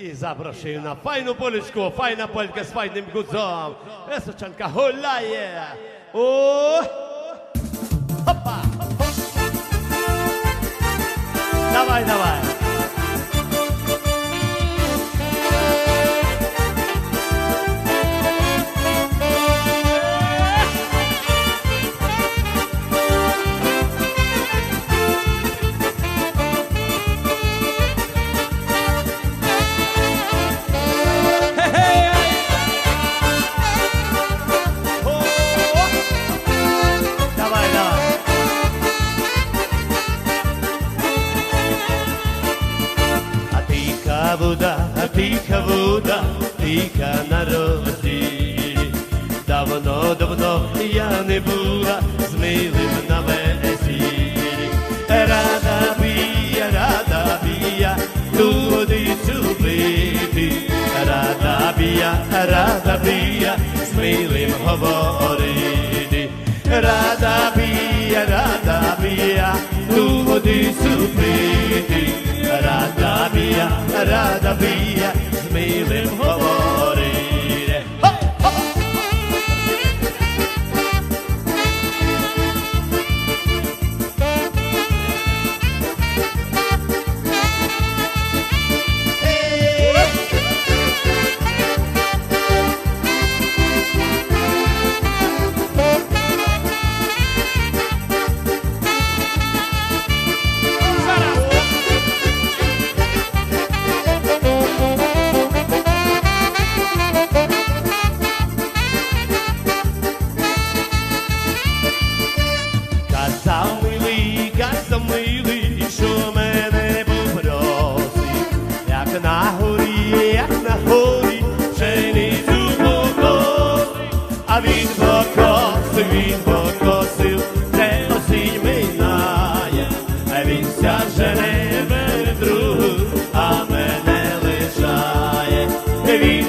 І запрошую на файну полічку, файна полька гудзом. Височанка гуляє. О! Хопа! Давай, давай. Тиха вода, а тиха вода, тиха на році. Давно, давно я не була з милим на весіллі. Рада бія, рада бія, ту водицю пити. Рада бія, рада бія, з милим говорити. Рада бія, рада бія, ту водицю пити. Рада бія, замилий, каже милий, що мене попросив, як на горі, як на горі, пшеницю покосив, а він покосив, він покосив, це осінь минає, а він ся жене перед другу, а мене лишає. Він